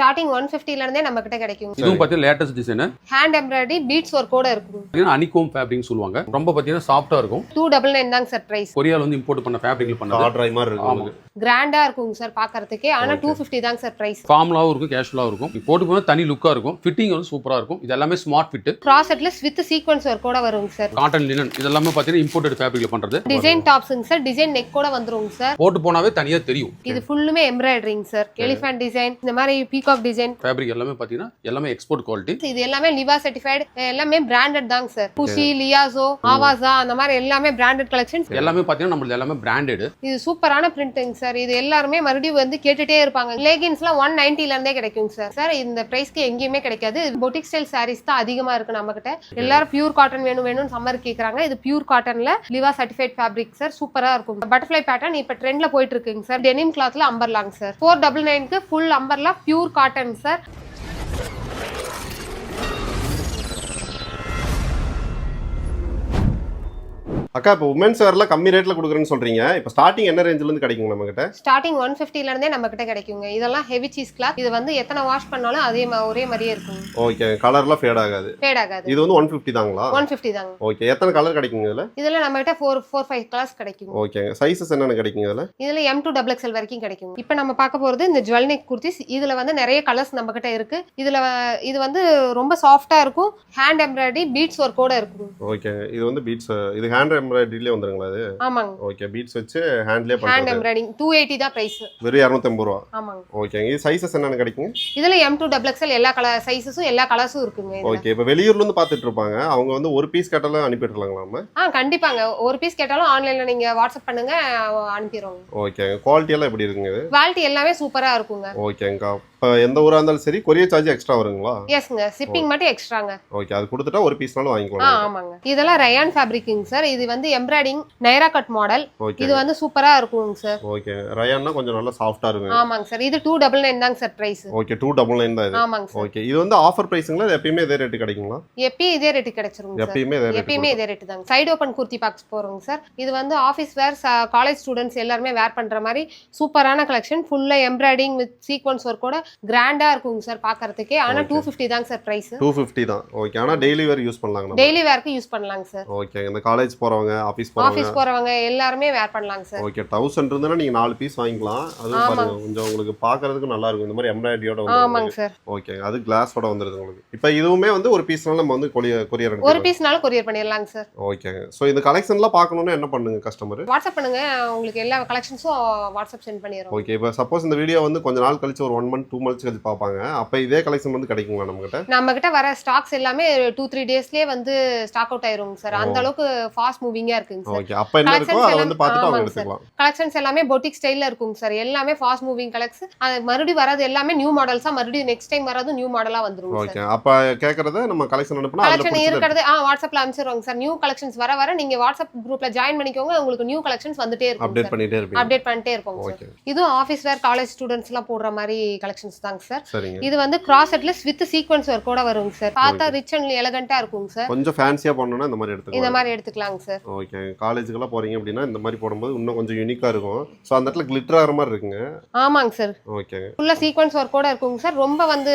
Starting one ஃபிஃப்டில இருந்தே நம்ம கிட்ட கிடைக்கும் இதுவும் பார்த்தீங்கன்னா latest design hand embroidery beads ஒர்க்கோட இருக்கும் பார்த்தீங்கன்னா அனிகோம் ஃபேப்ரிக்னு சொல்லுவாங்க. ரொம்ப பார்த்தீங்கன்னா சாஃப்டாக இருக்கும். டூ டபுள் நைன் தாங்க சார் பிரைஸ் கொரியால வந்து இம்போர்ட் பண்ண ஃபேப்ரிக்ல பண்ணது. ஆர்டர் மாதிரி இருக்கு ஆமா. உங்களுக்கு கிராண்டா இருக்குங்க சார் பாக்குறதுக்கே. ஆனா டூ ஃபிஃப்டி தாங்க சார் பிரைஸ் ஃபார்மலாகவும் இருக்கும் கேஷுவலாகவும் இருக்கும். போட்டு போனால் தனி லுக்காக இருக்கும். ஃபிட்டிங் வந்து சூப்பராக இருக்கும். இது எல்லாமே ஸ்மார்ட் ஃபிட் க்ராசெட்ல வித் சீக்வன்ஸ் ஒர்க்கோட வருங்க சார் காட்டன் லினன் இது எல்லாமே பார்த்தீங்கன்னா இம்போர்ட்டட் ஃபேப்ரிக்ல பண்ணுறது டிசைன் டாப்ஸுங்க சார் டிசைன் நெக் கூட வந்துருங்க சார் போட்டு போனாவே தனியாக தெரியும். இது ஃபுல்லுமே எம்ப்ராய்டரிங் சார் எலிஃபென்ட் டிசைன் இந்த மாதிரி பீகாக் டிசைன் ஃபேப்ரிக் எல்லாமே பார்த்தீங்கன்னா எல்லாமே எக்ஸ்போர்ட் குவாலிட்டி இது எல்லாமே லிவா சர்டிஃபைடு எல்லாமே பிராண்டட் தாங்க சார் புஷி லியாசோ ஆவாசா அந்த மாதிரி எல்லாமே பிராண்டட் கலெக்ஷன்ஸ் எல்லாமே பார்த்தீங்கன்னா நம்மளது எல்லாமே பிராண்டட் இது சூப்பரான பிரிண்டிங் சார் இது எல்லாருமே மறுபடியும் வந்து கேட்டுட்டே இருப்பாங்க. லேகின்ஸ்லாம் ஒன் நைன்டில இருந்தே கிடைக்கும் சார். சார் இந்த பிரைஸ்க்கு எங்கேயுமே கிடைக்காது. பொட்டிக் ஸ்டைல் சாரீஸ் தான் அதிகமா இருக்கு நம்ம கிட்ட எல்லாரும் பியூர் காட்டன் வேணும் வேணும்னு சம்மர் கேக்குறாங்க. இது பியூர் காட்டன்ல லிவா சர்டிஃபைட் ஃபேப்ரிக் சார். சூப்பரா இருக்கும். பட்டர்ஃப்ளை பேட்டர்ன் இப்ப ட்ரெண்ட்ல போயிட்டு இருக்குங்க சார் டெனிம் கிளாத்ல அம்பர்லாங்க சார். ஃபோர் டபுள் நைனுக்கு full umbrella pure cotton sir. அக்கா இப்போ உமன்ஸ் வேர்ல கம்மி ரேட்ல கொடுக்குறேன்னு சொல்றீங்க. இப்போ ஸ்டார்டிங் என்ன ரேஞ்சில இருந்து கிடைக்கும் நம்ம கிட்ட ஸ்டார்டிங் ஒன் ஃபிஃப்டில இருந்தே நம்ம கிட்ட கிடைக்குங்க. இதெல்லாம் ஹெவி சீஸ் கிளாத் இது வந்து எத்தனை வாஷ் பண்ணாலும் அதே ஒரே மாதிரியே இருக்கும் ஓகே கலர்லாம் ஃபேட் ஆகாது. ஃபேட் ஆகாது. இது வந்து ஒன் ஃபிஃப்டி தாங்களா? ஒன் ஃபிஃப்டி தாங்க. ஓகே எத்தனை கலர் கிடைக்குங்க இதுல? இதுல நம்ம கிட்ட ஃபோர் ஃபோர் ஃபைவ் கிளாஸ் கிடைக்கும் ஓகே சைஸஸ் என்னென்ன கிடைக்குங்க இதுல? இதுல எம் டூ டபுள் எக்ஸ்எல் வரைக்கும் கிடைக்கும் இப்போ நம்ம பார்க்க போறது இந்த ஜுவல் நெக் குர்த்திஸ் இதுல வந்து நிறைய கலர்ஸ் நம்ம கிட்ட இருக்கு. இதுல இது வந்து ரொம்ப சாஃப்டா இருக்கும். ஹேண்ட் எம்ப்ராய்டரி பீட்ஸ் ஒர்க்கோட இருக்கும் ஓகே இது வந்து பீட்ஸ் இது ஹேண்ட் எம்ப்ராய்டரியிலே வந்துருங்களா இது? ஆமாங்க. ஓகே பீட்ஸ் வச்சு ஹேண்ட்லேயே ஹேண்ட் பண்ணுறது எம்ப்ராய்டிங் டூ எயிட்டி தான் பிரைஸ் வெறும் இரநூத்தம்பது ரூபா. ஆமாங்க. ஓகேங்க இது சைஸஸ் என்னென்ன கிடைக்குங்க? இதுல எம் டூ டபுள் எக்ஸ்எல் எல்லா கலர் சைஸஸும் எல்லா கலர்ஸும் இருக்குங்க இதுல. ஓகே இப்போ வெளியூர்ல இருந்து பார்த்துட்டு இருப்பாங்க. அவங்க வந்து ஒரு பீஸ் கேட்டாலும் அனுப்பிடலாங்களா நம்ம? ஆ கண்டிப்பாங்க. ஒரு பீஸ் கேட்டாலும் ஆன்லைன்ல நீங்க வாட்ஸ்அப் பண்ணுங்க அனுப்பிடுவோங்க ஓகேங்க குவாலிட்டி எல்லாம் எப்படி இருக்குங்க இது? குவாலிட்டி எல்லாமே சூப்பரா இருக்குங்க. ஓகேங்கக்கா இப்போ எந்த ஊரா இருந்தாலும் சரி கொரியர் சார்ஜ் எக்ஸ்ட்ரா வருங்களா? எஸ்ங்க ஷிப்பிங் மட்டும் எக்ஸ்ட்ராங்க ஓகே அது கொடுத்துட்டா ஒரு பீஸ்னாலும் ஆ வாங்கிக்கலாம் ஆமாங்க. இதெல்லாம் ரயான் ஃபேப்ரிக்குங்க சார் இது வந்து எம்ப்ராய்டிங் நைரா கட் மாடல் இது வந்து சூப்பரா இருக்குங்க சார் ஓகே ரயான்னா கொஞ்சம் நல்லா சாஃப்டா இருக்கும் ஆமாங்க சார் இது டூ டபுள் நைன் தாங்க sir price okay two double nine தான் ஆமாங்க சார் ஓகே இது வந்து ஆஃபர் பிரைஸுங்களா எப்பயுமே இதே ரேட்டு கிடைக்குங்களா? எப்பயும் இதே ரேட்டு கிடைச்சிருங்க சார் எப்பயுமே இதே எப்பயுமே இதே ரேட்டு தாங்க. சைடு ஓப்பன் குர்த்தி பாக்ஸ் போறோங்க சார் இது வந்து ஆஃபீஸ் வேர் காலேஜ் ஸ்டூடெண்ட்ஸ் எல்லாருமே வேர் பண்ற மாதிரி சூப்பரான கலெக்ஷன் ஃபுல்லா எம்ப்ராய்டிங் வித் சீக்வன்ஸ் ஒர்க்கோட கிராண்டா இருக்குங்க சார் பாக்குறதுக்கே. ஆனா டூ ஃபிஃப்டி தாங்க சார் பிரைஸ் டூ ஃபிஃப்டி தான். ஓகே ஆனால் டெய்லி வேர் யூஸ் பண்ணலாங்க டெய்லி வேர்க்கு யூஸ் பண்ணலாங்க சார் ஓகே இந்த காலேஜ் போறவங்க ஆஃபீஸ் போறவங்க. ஆஃபீஸ் போறவங்க எல்லாருமே வேர் பண்ணலாங்க சார் ஓகே தௌசண்ட் இருந்ததுன்னா நீங்க நாலு பீஸ் வாங்கிக்கலாம். அது ஆமாங்க. பாருங்க கொஞ்சம் உங்களுக்கு பார்க்கறதுக்கு நல்லா இருக்கும். இந்த மாதிரி எம்ப்ராய்டரியோட ஆமாங்க வந்து சார் ஓகே அது கிளாஸோட வந்துருது உங்களுக்கு. இப்போ இதுவுமே வந்து ஒரு பீஸ்னால நம்ம வந்து கொரியர் ஒரு பீஸ்னாலும் கொரியர் பண்ணிடலாங்க சார் ஓகேங்க ஸோ இந்த கலெக்ஷன்லாம் பார்க்கணும்னா என்ன பண்ணுங்க கஸ்டமர் வாட்ஸ்அப் பண்ணுங்க. உங்களுக்கு எல்லா கலெக்ஷன்ஸும் வாட்ஸ்அப் சென்ட் பண்ணிடுறோம். ஓகே இப்போ சப்போஸ் இந்த வீடியோ வந்து கொஞ்ச நாள் கழிச்சு ஒரு ஒன் மந்த் டூ மந்த்ஸ் கழிச்சு பார்ப்பாங்க. அப்போ இதே கலெக்ஷன் வந்து கிடைக்குங்களா நம்மகிட்ட? நம்ம கிட்ட வர ஸ்டாக்ஸ் எல்லாமே டூ த்ரீ டேஸ்லயே வந்து ஸ்டாக் அவுட் ஆயிருங்க சார் அந்த அளவுக்கு ஃபாஸ்ட் மூவிங்கா இருக்குங்க சார். ஓகே அப்போ என்ன இருக்கோ அதை வந்து பார்த்துட்டு அவங்க. எடுத்துக்கலாம். கலெக்ஷன்ஸ் எல்லாமே பொட்டிக் ஸ்டைல்ல இருக்குங்க சார். எல்லாமே ஃபாஸ்ட் மூவிங் கலெக்ஷன் அது மறுபடியும் வராது எல்லாமே நியூ மாடல்ஸா மறுபடியும் நெக்ஸ்ட் டைம் வராது நியூ மாடலா வந்துருங்க சார். ஓகே அப்போ கேட்கறத நம்ம கலெக்ஷன் அனுப்புனா கலெக்ஷன் இருக்கிறது ஆ வாட்ஸ்அப்ல அனுப்பிச்சிருவாங்க சார். நியூ கலெக்ஷன்ஸ் வர வர நீங்க வாட்ஸ்அப் குரூப்ல ஜாயின் பண்ணிக்கோங்க உங்களுக்கு நியூ கலெக்ஷன்ஸ் வந்துட்டே இருக்கும் அப்டேட் பண்ணிட்டே இருப்பீங்க. அப்டேட் பண்ணிட்டே இருப்போங்க சார். இதுவும் ஆஃபீஸ் வேர் காலேஜ் ஸ்டூடெண்ட்ஸ் எல்லாம் போடுற மாதிரி கலெக்ஷன்ஸ் தாங்க சார். இது வந்து கிராஸ் செட்ல வித் சீக்வன்ஸ் ஒர்க்கோட வருங்க சார். பார்த்தா ரிச் அண்ட் எலகண்டா இருக்குங்க சார். கொஞ்சம் ஃபேன்சியாக பண்ணணும்னா இந்த மாதிரி இந்த எடுத்துக்கலாம் மாதிரி எடுத்துக்கலாங்க சார். ஓகே காலேஜுக்கெல்லாம் போறீங்க அப்படின்னா இந்த மாதிரி போடும்போது இன்னும் கொஞ்சம் யூனிக்காக இருக்கும். ஸோ அந்த இடத்துல கிளிட்டர் ஆகிற மாதிரி இருக்குங்க. ஆமாங்க சார் ஓகே ஃபுல்லா சீக்வன்ஸ் ஒர்க்கோட இருக்குங்க சார் ரொம்ப வந்து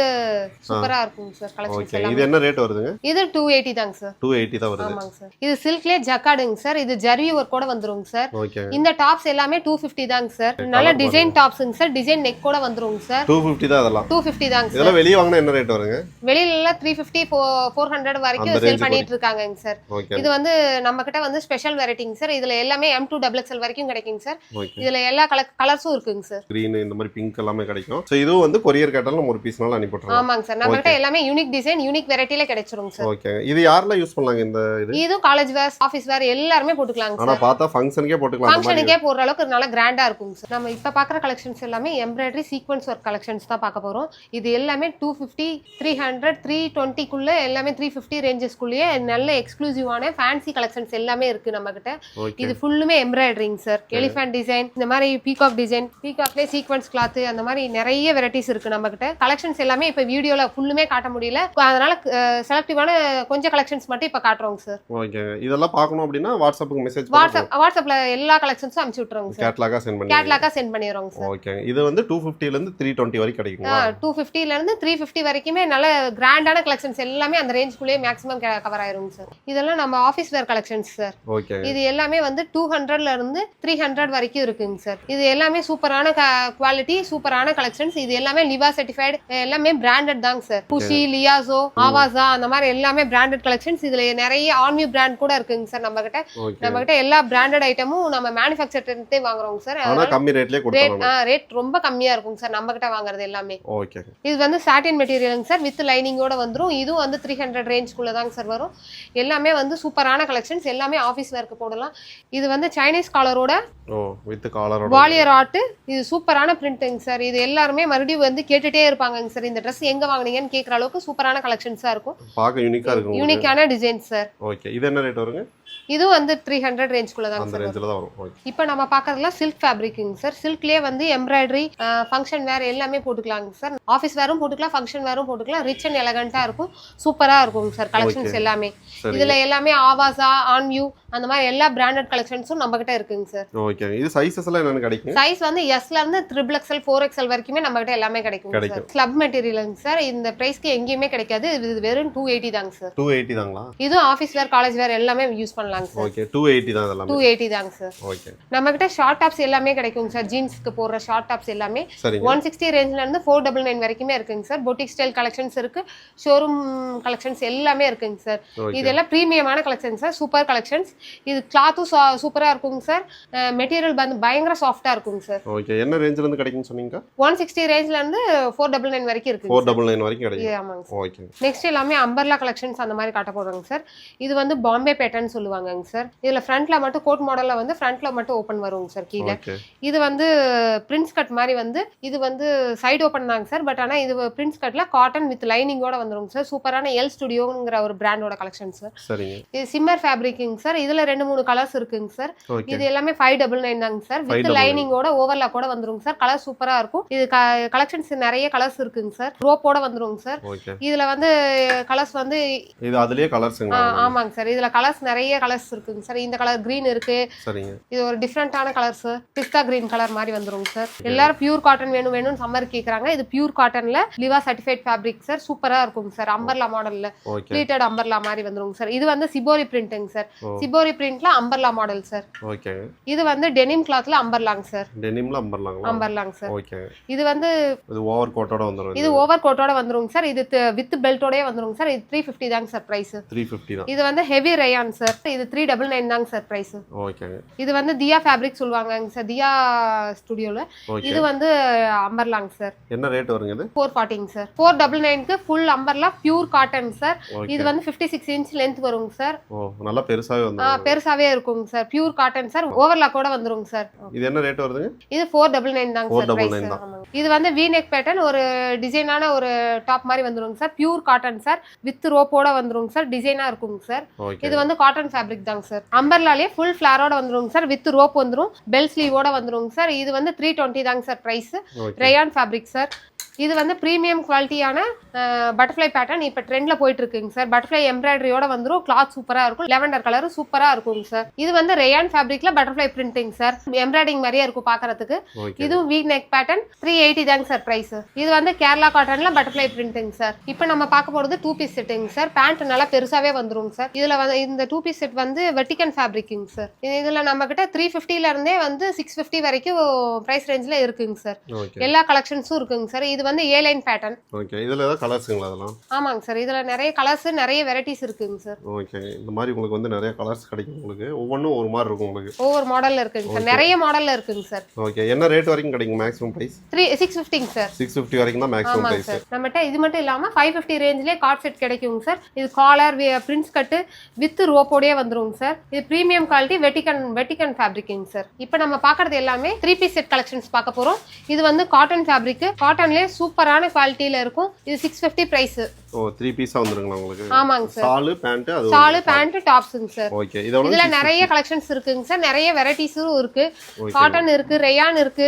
சூப்பரா இருக்குங்க சார் கலெக்ஷன்ஸ் ஓகே எல்லாம். இது என்ன ரேட் வருதுங்க? இது டூ எயிட்டி தாங்க சார் டூ எயிட்டி தான் வருது. ஆமாங்க சார் இது சில்க்லேயே ஜக்காடுங்க சார் இது ஜர்வி ஒர்க்கோட வந்துருங்க சார் ஓகே இந்த டாப்ஸ் எல்லாமே டூ ஃபிஃப்டி தாங்க சார் நல்ல டிசைன் டாப்ஸுங்க சார் டிசைன் நெக் கூட வந்துருங்க சார் டூ ஃபிஃப்டி தான் அதெல்லாம். டூ ஃபிஃப்டி தாங்க சார் இதெல்லாம் வெளியே வாங்கினா என்ன ரேட் வருங்க? வெளியில எல்லாம் த்ரீ ஃபிஃப்டி ஃபோர் ஹண்ட்ரட் வரைக்கும் அந்த சேல் பண்ணிட்டு இருக்காங்க சார் இது வந்து நம்ம கிட்ட வந்து ஸ்பெஷல் வெரைட்டிங்க சார் இதுல எல்லாமே எம் டூ டபுள் எக்ஸ்எல் வரைக்கும் கிடைக்குங்க சார் இதுல எல்லா கலர் கலர்ஸும் இருக்குங்க சார் க்ரீன் இந்த மாதிரி பிங்க் எல்லாமே கிடைக்கும். ஸோ இதுவும் வந்து கொரியர் கேட்டாலும் நம்ம ஒரு பீஸ்னால அனுப்பிட்டுருவோம் ஆமாங்க சார் நம்ம கிட்ட எல்லாமே யூனிக் டிசைன் யூனிக் வெரைட்டில கிடைச்சிருங்க சார் ஓகே இது யாரெல்லாம் யூஸ் பண்ணலாங்க இந்த இது? இதுவும் காலேஜ் வேர் ஆஃபீஸ் வேர் எல்லாருமே போட்டுக்கலாங்க ஆனா சார் பார்த்தா ஃபங்க்ஷனுக்கே போட்டுக்கலாம். ஃபங்க்ஷனுக்கே போடுற அளவுக்கு நல்லா கிராண்டா இருக்குங்க சார் நம்ம இப்ப பாக்குற கலெக்ஷன்ஸ் எல்லாமே எம்ப்ராய்டரி சீக்வன்ஸ் ஒர்க் கலெக்ஷன்ஸ் தான் பார்க்க போறோம். இது எல்லாமே two fifty three hundred three டுவெண்ட்டிக்குள்ள எல்லாமே த்ரீ ஃபிஃப்டி ரேஞ்சஸ்க்குள்ளேயே நல்ல எக்ஸ்க்ளூசிவான ஃபேன்சி கலெக்ஷன்ஸ் எல்லாமே எல்லாமே இருக்கு நம்ம கிட்ட ஓகே இது ஃபுல்லுமே எம்ப்ராய்டரிங் சார் எலிஃபென்ட் டிசைன் இந்த மாதிரி பீகாக் டிசைன் பீகாக்லேயே சீக்வன்ஸ் கிளாத் அந்த மாதிரி நிறைய வெரைட்டிஸ் இருக்கு நம்ம கிட்ட கலெக்ஷன்ஸ் எல்லாமே இப்போ வீடியோல ஃபுல்லுமே காட்ட முடியல. அதனால செலக்டிவான கொஞ்சம் கலெக்ஷன்ஸ் மட்டும் இப்போ காட்டுறோங்க சார் இதெல்லாம் பார்க்கணும் அப்படின்னா வாட்ஸ்அப்புக்கு மெசேஜ் வாட்ஸ்அப் வாட்ஸ்அப்ல எல்லா கலெக்ஷன்ஸும் அனுப்பிச்சு விட்டுறோங்க சார் கேட்லாகா சென்ட் பண்ணி கேட்லாக்கா சென்ட் பண்ணிடுறோங்க சார் ஓகேங்க இது வந்து டூ இருந்து த்ரீ டுவெண்ட்டி வரைக்கும் கிடைக்குங்களா? டூ ஃபிஃப்டில இருந்து த்ரீ ஃபிஃப்டி வரைக்குமே நல்ல கிராண்டான கலெக்ஷன்ஸ் எல்லாமே அந்த ரேஞ்சுக்குள்ளேயே மேக்ஸிமம் கவர் ஆயிருங்க சார் இதெல்லாம் நம்ம ஆஃபீஸ் வேர் கலெக்ஷன்ஸ் சார். இது எல்லாமே வந்து டூ ஹண்ட்ரட்ல இருந்து த்ரீ ஹண்ட்ரட் வரைக்கும் இருக்குங்க சார். இது எல்லாமே சூப்பரான குவாலிட்டி சூப்பரான கலெக்ஷன்ஸ் இது எல்லாமே லிவா சர்டிஃபைடு எல்லாமே பிராண்டட் தாங்க சார். புஷி லியாசோ ஆவாசா அந்த மாதிரி எல்லாமே பிராண்டட் கலெக்ஷன்ஸ் இதுல நிறைய ஆன்மியூ பிராண்ட் கூட இருக்குங்க சார் நம்ம கிட்ட நம்ம கிட்ட எல்லா பிராண்டட் ஐட்டமும் நம்ம மேனுஃபேக்சர்ட்டே வாங்குறோங்க சார். கம்மி ரேட்லயே ரேட் ரேட் ரொம்ப கம்மியா இருக்குங்க சார் நம்ம கிட்ட வாங்குறது எல்லாமே. இது வந்து சாட்டின் மெட்டீரியலுங்க சார் வித் லைனிங்கோட வந்துரும். இதுவும் வந்து த்ரீ ஹண்ட்ரட் ரேஞ்ச்குள்ள தாங்க சார் வரும். எல்லாமே வந்து சூப்பரான கலெக்ஷன்ஸ் எல்லாமே ஆஃபீஸ் ஒர்க்கு போடலாம். இது வந்து சைனீஸ் காலரோட வித் காலரோட வாலியர் ஆர்ட் இது சூப்பரான பிரிண்ட்டுங்க சார் இது எல்லாருமே மறுபடியும் வந்து கேட்டுட்டே இருப்பாங்கங்க சார் இந்த ட்ரெஸ் எங்க வாங்குனீங்கன்னு கேட்குற அளவுக்கு சூப்பரான கலெக்ஷன்ஸா இருக்கும். பார்க்க யூனிக்கா இருக்கு உங்களுக்கு. யூனிக்கான டிசைன் சார் ஓகே இது என்ன ரேட் வருங்க? இதுவும் வந்து த்ரீ ஹண்ட்ரட் ரேஞ்ச்குள்ள தாங்க அந்த. ரேஞ்சில் தான் வரும். இப்போ நம்ம பார்க்கறதுலாம் சில்க் ஃபேப்ரிக்குங்க சார் சில்க்லேயே வந்து எம்ப்ராய்டரி ஃபங்க்ஷன் வேர் எல்லாமே போட்டுக்கலாங்க சார் ஆஃபீஸ் வேரும் போட்டுக்கலாம் ஃபங்க்ஷன் வேரும் போட்டுக்கலாம். ரிச் அண்ட் எலகண்ட்டாக இருக்கும். சூப்பராக இருக்குங்க சார் கலெக்ஷன்ஸ். எல்லாமே. இதில் எல்லாமே ஆவாசா ஆன்வியூ அந்த மாதிரி எல்லா பிராண்டட் கலெக்ஷன்ஸும் நம்ம கிட்ட இருக்குங்க சார் ஓகே இது சைஸஸ் எல்லாம் என்னன்னு கிடைக்கும்? சைஸ் வந்து எஸ்ல இருந்து த்ரிபிள் எக்ஸ்எல் ஃபோர் எக்ஸ்எல் வரைக்குமே நம்ம கிட்ட எல்லாமே கிடைக்கும் சார். கிளப் மெட்டீரியலுங்க சார் இந்த பிரைஸ்க்கு எங்கேயுமே கிடைக்காது. இது வெறும் டூ எயிட்டி தாங்க சார் டூ எயிட்டி தாங்களா? இதுவும் ஆஃபீஸ் வேர் காலேஜ் வேர் எல்லாமே யூஸ் பண்ணலாங்க சார். ஓகே டூ எயிட்டி தான் டூ இதெல்லாம் எயிட்டி தாங்க சார். ஓகே நம்ம கிட்ட ஷார்ட் டாப்ஸ் எல்லாமே கிடைக்குங்க சார். ஜீன்ஸ்க்கு போடுற ஷார்ட் டாப்ஸ் எல்லாமே. சரிங்க. ஒன் சிக்ஸ்டி ரேஞ்ச்ல இருந்து ஃபோர் டபுள் நைன் வரைக்குமே இருக்குங்க சார். பொட்டிக் ஸ்டைல் கலெக்ஷன்ஸ் இருக்கு. ஷோரூம் கலெக்ஷன்ஸ் எல்லாமே இருக்குங்க சார். இதெல்லாம் ப்ரீமியமான கலெக்ஷன்ஸ் சார். சூப்பர் கலெக்ஷன்ஸ் இது கிளாத்தும் சூப்பரா இருக்குங்க சார். மெட்டீரியல் வந்து பயங்கர சாஃப்டா இருக்குங்க சார். ஓகே என்ன ரேஞ்சில இருந்து கிடைக்கும்னு சொன்னீங்க? ஒன் சிக்ஸ்டி ரேஞ்ச்ல இருந்து ஃபோர் டபுள் நைன் வரைக்கும் இருக்குங்க ஃபோர் டபுள் நைன் வரைக்கும் இது கிடைக்கும் ஆமாங்க ஓகே நெக்ஸ்ட் எல்லாமே அம்பர்லா கலெக்ஷன்ஸ் அந்த மாதிரி காட்ட போடுறாங்க சார். இது வந்து பாம்பே பேட்டர்ன் சொல்லுவாங்கங்க சார். இதுல ஃப்ரண்ட்ல மட்டும் கோட் மாடல்ல வந்து ஃப்ரண்ட்ல மட்டும் ஓப்பன் வருங்க சார் கீழே. இது வந்து பிரின்ஸ் கட் மாதிரி வந்து இது வந்து சைடு ஓப்பன் தாங்க சார். பட் ஆனால் இது பிரின்ஸ் கட்ல காட்டன் வித் லைனிங்கோட வந்துருங்க சார். சூப்பரான எல் ஸ்டுடியோங்கிற ஒரு பிராண்டோட கலெக்ஷன் சார். இது சிம்மர் ஃபேப்ரிக்குங்க சார். இதுல ரெண்டு மூணு கலர்ஸ் இருக்குங்க சார். இது எல்லாமே ஃபைவ் டபுள் நைன் தாங்க சார். வித் 599. லைனிங்கோட ஓவர்லாக் கூட வந்துருங்க சார். கலர் சூப்பரா இருக்கும். இது கலெக்ஷன்ஸ் நிறைய கலர்ஸ் இருக்குங்க சார். ரோப்போட வந்துருங்க சார். இதுல வந்து கலர்ஸ் வந்து இது அதுலயே ஆ, கலர்ஸுங்களா ஆமாங்க சார். இதுல கலர்ஸ் நிறைய கலர்ஸ் இருக்குங்க சார். இந்த கலர் green இருக்கு. சரிங்க. இது ஒரு டிஃப்ரெண்டான கலர்ஸ் பிஸ்தா கிரீன் கலர் மாதிரி வந்துருங்க சார். எல்லாரும் பியூர் காட்டன் வேணும் வேணும்னு சம்மர் கேக்குறாங்க. இது பியூர் காட்டன்ல லிவா சர்டிஃபைட் ஃபேப்ரிக் சார். சூப்பரா இருக்குங்க சார். அம்பர்லா மாடல்ல ப்ளீட்டட் அம்பர்லா மாதிரி வந்துருங்க சார். இது வந்து சிபோரி பிரிண்ட்டுங்க சார். சிபோரி பிரிண்ட்ல அம்பர்லா மாடல் சார். ஓகே இது வந்து டெனிம் கிளாத்ல அம்பர்லாங்க சார். டெனிம்ல அம்பர்லாங்களா அம்பர்லாங்க சார். ஓகே இது வந்து இது ஓவர் கோட்டோட வந்துடும் இது. ஓவர் கோட்டோட வந்துருங்க சார். இது வித் பெல்ட்டோடய வந்துருங்க சார். இது த்ரீ ஃபிஃப்டி தாங்க சார் பிரைஸ் த்ரீ ஃபிஃப்டி தான். இது வந்து ஹெவி ரேயான் சார். இது த்ரீ டபுள் நைன் தாங்க சார் பிரைஸ் இது வந்து தியா ஃபேப்ரிக் சொல்லுவாங்கங்க சார். தியா ஸ்டுடியோல ஓகே இது வந்து அம்பர்லாங்க சார். என்ன ரேட் வருங்க இது? ஃபோர் ஃபார்ட்டிங்க சார். ஃபோர் டபுள் நைனுக்கு full umbrella pure cotton sir. இது வந்து ஃபிஃப்டி சிக்ஸ் இன்ச் லென்த் வருங்க சார். நல்லா பெருசாவே ஆ, வந்துடும் பெருசாவே இருக்குங்க சார். Pure cotton sir. ஓவர்லாக்கோட வந்துருங்க சார். இது என்ன ரேட் வருதுங்க? இது ஃபோர் டபுள் நைன் தாங்க சார் 499 பிரைஸ். இது வந்து வி நெக் பேட்டர்ன் ஒரு டிசைனான ஒரு டாப் மாதிரி வந்துருங்க sir. Pure cotton sir. With ரோப்போட வந்துருங்க சார். டிசைனா இருக்குங்க சார். இது வந்து காட்டன் ஃபேப்ரிக் தாங்க சார் அம்பர்லாலே ஃபுல் ஃபிளாரோட வந்துருங்க சார் வித் ரோப் வந்துரும். பெல் ஸ்லீவோட வந்துருங்க சார் இது வந்து த்ரீ டுவெண்ட்டி தாங்க sir price rayon fabric sir இது வந்து ப்ரீமியம் குவாலிட்டியான பட்டர்ஃப்ளை பேட்டர்ன் இப்போ ட்ரெண்ட்ல போயிட்டு இருக்குங்க சார் பட்டர்ஃப்ளை எம்ப்ராய்டரியோட வந்துரும். கிளாத் சூப்பரா இருக்கும். லெவண்டர் கலர் சூப்பரா இருக்குங்க சார் இது வந்து ரேயான் ஃபேப்ரிக்ல பட்டர்ஃப்ளை பிரிண்டிங் சார் எம்ப்ராய்டிங் மாதிரியே இருக்கும் பாக்குறதுக்கு. ஓகே இதுவும் V neck pattern three eighty தாங்க சார் பிரைஸ் இது வந்து கேரளா காட்டன்ல பட்டர்ஃப்ளை பிரிண்டிங் சார் இப்போ நம்ம பார்க்க போறது டூ பீஸ் செட்டுங்க சார் பேண்ட் நல்லா பெருசாவே வந்துருங்க சார் இதுல வந்து இந்த டூ பீஸ் செட் வந்து வெட்டிகன் ஃபேப்ரிக்கிங் சார் இதுல நம்ம கிட்ட த்ரீ ஃபிஃப்டில இருந்தே வந்து சிக்ஸ் ஃபிஃப்டி வரைக்கும் பிரைஸ் ரேஞ்சில் இருக்குங்க சார் எல்லா கலெக்ஷன்ஸும் இருக்குங்க சார் இது வந்து ஏ லைன் பேட்டர்ன் ஓகே இதுல ஏதாவது கலர்ஸுங்களா அதெல்லாம்? ஆமாங்க சார் இதுல நிறைய கலர்ஸ் நிறைய வெரைட்டிஸ் இருக்குங்க சார் ஓகே இந்த மாதிரி உங்களுக்கு வந்து நிறைய கலர்ஸ் கிடைக்கும் உங்களுக்கு. ஒவ்வொன்றும் ஒரு மாதிரி இருக்கும் உங்களுக்கு. ஒவ்வொரு மாடல்ல இருக்குங்க சார் நிறைய மாடல்ல இருக்குங்க சார் ஓகே என்ன ரேட் வரைக்கும் கிடைக்கும் மேக்ஸிமம் ப்ரைஸ் த்ரீ சிக்ஸ் ஃபிஃப்டிங்க சார் சிக்ஸ் ஃபிஃப்டி வரைக்கும் தான் மேக்ஸிமம் ப்ரைஸ் சார் நம்மகிட்ட இது மட்டும் இல்லாம ஃபைவ் ஃபிஃப்டி ரேஞ்சிலே கார்ட் செட் கிடைக்குங்க சார் இது காலர் பிரின்ஸ் கட்டு வித் ரோப்போடயே வந்துருங்க சார் இது ப்ரீமியம் குவாலிட்டி வெட்டிகன் வெட்டிகன் ஃபேப்ரிக்கிங் சார் இப்போ நம்ம பார்க்கறது எல்லாமே த்ரீ பீஸ் செட் கலெக்ஷன்ஸ் பார்க்க போறோம். இது வந்து காட்டன் ஃபேப்ரிக் காட்டன்லேயே சூப்பரான குவாலிட்டியில இருக்கும். இது சிக்ஸ் ஃபிஃப்டி ப்ரைஸு ஓ த்ரீ பீஸா வந்துருங்களா உங்களுக்கு? ஆமாங்க சார் சாலு பேண்ட் அது சாலு பேண்ட் டாப்ஸுங்க சார் ஓகே இதுல நிறைய கலெக்ஷன்ஸ் இருக்குங்க சார் நிறைய வெரைட்டிஸும் இருக்கு. காட்டன் இருக்கு ரேயான் இருக்கு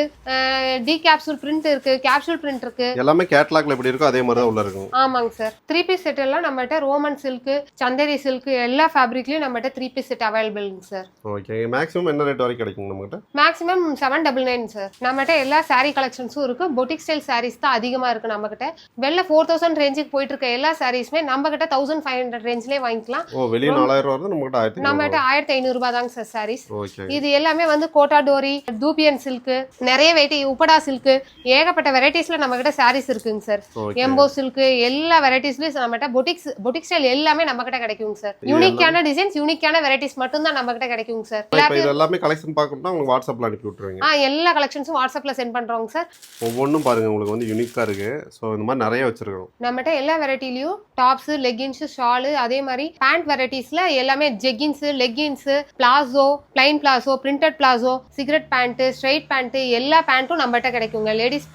டி கேப்சூல் பிரிண்ட் இருக்கு கேப்சூல் பிரிண்ட் இருக்கு. எல்லாமே கேட்லாக்ல எப்படி இருக்கோ அதே மாதிரி தான் உள்ள இருக்கும். ஆமாங்க சார் த்ரீ பீஸ் செட் எல்லாம் நம்மகிட்ட ரோமன் சில்க் சந்தேரி சில்க் எல்லா ஃபேப்ரிக்லயும் நம்மகிட்ட த்ரீ பீஸ் செட் அவைலபிள்ங்க சார் ஓகே மேக்ஸிமம் என்ன ரேட் வரைக்கும் கிடைக்கும் நம்மகிட்ட? Maximum seven double nine sir நம்மகிட்ட எல்லா saree கலெக்ஷன்ஸும் இருக்கு. பொட்டிக் ஸ்டைல் சாரீஸ் தான் அதிகமா இருக்கு நம்மகிட்ட. வெளில ஃபோர் தௌசண்ட் ரேஞ்சுக்கு போயிட்டு இருக்க எல்லா சாரீஸுமே நம்ம கிட்ட தௌசண்ட் ஃபைவ் ஹண்ட்ரட் ரேஞ்ச்லேயே வாங்கிக்கலாம். ஓ வெளியே நாலாயிரம் வருது நம்மகிட்ட ஆயிரத்தி நம்மகிட்ட ஆயிரத்தி ஐநூறுபா தாங்க சார் சாரீஸ் இது எல்லாமே வந்து கோட்டா டோரி தூபியன் சில்க்கு நிறைய வெரைட்டி உப்படா சில்க்கு ஏகப்பட்ட வெரைட்டிஸ்ல நம்ம கிட்ட சாரீஸ் இருக்குங்க சார். எம்போ சில்க்கு எல்லா வெரைட்டிஸ்லயும் நம்மகிட்ட பொட்டிக்ஸ் பொட்டிக் ஸ்டைல் எல்லாமே நம்ம கிட்ட கிடைக்குங்க சார் யூனிக்கான டிசைன்ஸ் யூனிக்கான வெரைட்டிஸ் மட்டும் தான் நம்ம கிட்ட கிடைக்குங்க சார் எல்லாமே கலெக்ஷன் பார்க்கணும்னா உங்களுக்கு வாட்ஸ்அப்ல அனுப்பி விட்டுருவீங்க. ஆ எல்லா கலெக்ஷன்ஸும் வாட்ஸ்அப்ல சென்ட் பண்றோங்க சார் ஒவ்வொன்றும் பாருங்க உங்களுக்கு வந்து யூனிக்கா இருக்கு. ஸோ இந்த மாதிரி நிறைய வச்சிருக்கோம் நம்மகிட்ட எல்லா வெரைட்டிலையும் டாப்ஸ் லெகின்ஸ் ஷாலு அதே மாதிரி பேண்ட் வெரைட்டிஸ்ல எல்லாமே jeggings leggings palazzo plain palazzo printed palazzo cigarette pant straight pant எல்லா பேண்ட்டும் நம்மகிட்ட கிடைக்குங்க. லேடிஸ்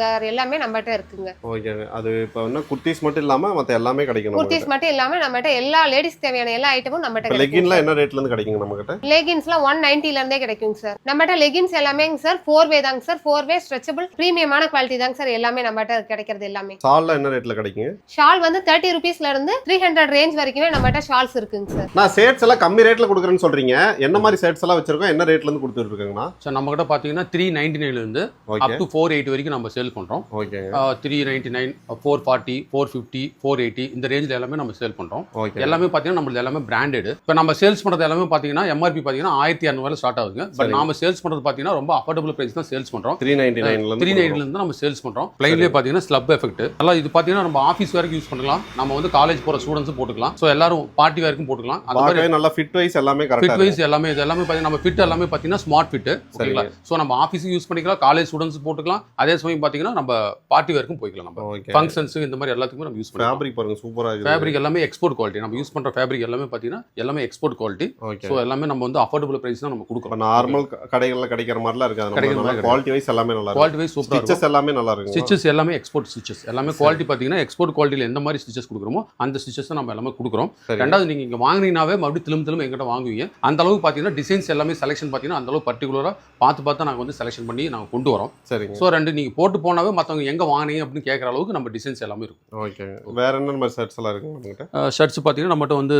வேர் எல்லாமே நம்மகிட்ட இருக்குங்க. ஓகே அது இப்போ என்ன குர்த்திஸ் மட்டும் இல்லாம மற்ற எல்லாமே கிடைக்கும் குர்த்திஸ் மட்டும் இல்லாம நம்மகிட்ட எல்லா லேடிஸ் தேவையான எல்லா ஐட்டமும் நம்மகிட்ட கிடைக்கும் லெகின்லாம் என்ன ரேட்ல இருந்து கிடைக்குங்க நம்ம கிட்ட லெகின்ஸ்லாம் ஒன் நைன்டில இருந்தே கிடைக்குங்க சார் நம்மகிட்ட லெகின்ஸ் எல்லாமே சார் ஃபோர் வே தாங்க சார் ஃபோர் வே ஸ்ட்ரெச்சபிள் ப்ரீமியமான குவாலிட்டி தாங்க சார் எல்லாமே நம்மகிட்ட கிடைக்கிறது எல்லாமே. சால்ல என்ன ரேட்ல கிடைக்குங்க? ஷால் வந்து தேர்ட்டி ருபீஸ்ல இருந்து த்ரீ ஹண்ட்ரட் ரேஞ்ச் வரைக்குமே நம்மகிட்ட ஷால்ஸ் இருக்குங்க சார். நான் சேட்ஸ் எல்லாம் கம்மி ரேட்ல கொடுக்குறேன்னு சொல்றீங்க. என்ன மாதிரி சேட்ஸ் எல்லாம் வச்சிருக்கோம்? என்ன ரேட்ல இருந்து கொடுத்துட்டு இருக்காங்கண்ணா? ஸோ நம்மகிட்ட பார்த்தீங்கன்னா three ninety நைன்லேருந்து okay up to four eighty வரைக்கும் நம்ம சேல் பண்ணுறோம் okay three ninety nine four forty four fifty four eighty இந்த ரேஞ்சில் எல்லாமே நம்ம சேல் பண்ணுறோம் ஓகே எல்லாமே பார்த்தீங்கன்னா நம்மளது எல்லாமே பிராண்டட் இப்போ நம்ம சேல்ஸ் பண்ணுறது எல்லாமே பார்த்தீங்கன்னா எம்ஆர்பி பார்த்தீங்கன்னா ஆயிரத்தி இரநூறுவா ஸ்டார்ட் ஆகுதுங்க. பட் சரி. நாம சேல்ஸ் பண்ணுறது பார்த்தீங்கன்னா ரொம்ப அஃபோர்டபுள் ப்ரைஸ் தான் சேல்ஸ் பண்ணுறோம் த்ரீ நைன்டி நைன்ல த்ரீ இருந்து நைன்லேருந்து நம்ம சேல்ஸ் பண்ணுறோம் பிளைன்லேயே பார்த்தீங்கன்னா ஸ்லப் எஃபெக்ட் நல்லா இது பார்த்தீங்கன்னா நம்ம ஆஃபீஸ் வரைக்கும் யூஸ் பண்ணலாம் நம்ம வந்து காலேஜ் போகிற ஸ்டூடெண்ட்ஸும் போட்டுக்கலாம். ஸோ எல்லாரும் பார்ட்டி வரைக்கும் போட்டுக்கலாம். அந்த மாதிரி நல்லா ஃபிட் வைஸ் எல்லாமே ஃபிட் வைஸ் எல்லாமே இது எல்லாமே பார்த்தீங்கன்னா நம்ம ஃபிட் எல்லாமே பார்த்தீங்கன்னா ஸ்மார்ட் ஃபிட் ஓகேங்களா ஸோ நம்ம ஆஃபீஸுக்கு யூஸ் பண்ணிக்கலாம் காலேஜ் ஸ்டூடெண்ட்ஸ் போட்டுக்கலாம். அதே சமயம் பார்த்தீங்கன்னா நம்ம பார்ட்டி வரைக்கும் போய்க்கலாம் நம்ம. ஃபங்க்ஷன்ஸ் இந்த மாதிரி எல்லாத்துக்குமே நம்ம யூஸ் பண்ணலாம் ஃபேப்ரிக் பாருங்க சூப்பரா இருக்கு ஃபேப்ரிக் எல்லாமே எக்ஸ்போர்ட் குவாலிட்டி நம்ம யூஸ் பண்ற ஃபேப்ரிக் எல்லாமே பார்த்தீங்கன்னா எல்லாமே எக்ஸ்போர்ட் குவாலிட்டி ஸோ எல்லாமே நம்ம வந்து அஃபோர்டபுள் பிரைஸ் தான் நம்ம கொடுக்குறோம். நார்மல் கடைகள்ல கிடைக்கிற மாதிரிலாம் இருக்காது. கிடைக்கிற நம்ம மாதிரி குவாலிட்டி வைஸ் எல்லாமே நல்லா குவாலிட்டி வைஸ் சூப்பராக ஸ்டிச்சஸ் எல்லாமே நல்லா இருக்கும். ஸ்டிச்சஸ் எல்லாமே எக்ஸ்போர்ட் ஸ்டிச்சஸ் எல்லாமே குவாலிட்டி பார்த்தீங்கன்னா எக்ஸ்போர்ட் குவாலிட்டியில் எந்த மாதிரி ஸ்டிச்சஸ் கொடுக்குறோமோ அந்த ஸ்டிச்சஸ் நம்ம எல்லாமே கொடுக்குறோம். சரி. ரெண்டாவது நீங்கள் இங்கே வாங்குனீங்கனாவே மறுபடியும் திரும்ப திரும்ப எங்கிட்ட வாங்குவீங்க. அந்த அளவுக்கு பார்த்தீங்கன்னா டிசைன்ஸ் எல்லாமே செலெக்ஷன் பார்த்தீங்கன்னா அந்த அளவுக்கு பர்டிகுலராக பார்த்து பார்த்து நாங்கள் வந்து செலெக்ஷன் பண்ணி நாங்கள் கொண்டு வரோம். சரிங்க ஸோ ரெண்டு நீங்கள் போட்டு போனாவே மற்றவங்க எங்கே வாங்கினீங்க அப்படின்னு கேட்குற அளவுக்கு நம்ம டிசைன்ஸ் எல்லாமே இருக்கும். ஓகே வேற என்ன மாதிரி ஷர்ட்ஸ் எல்லாம் இருக்குங்க ஷர்ட்ஸ் பார்த்தீங்கன்னா நம்மகிட்ட வந்து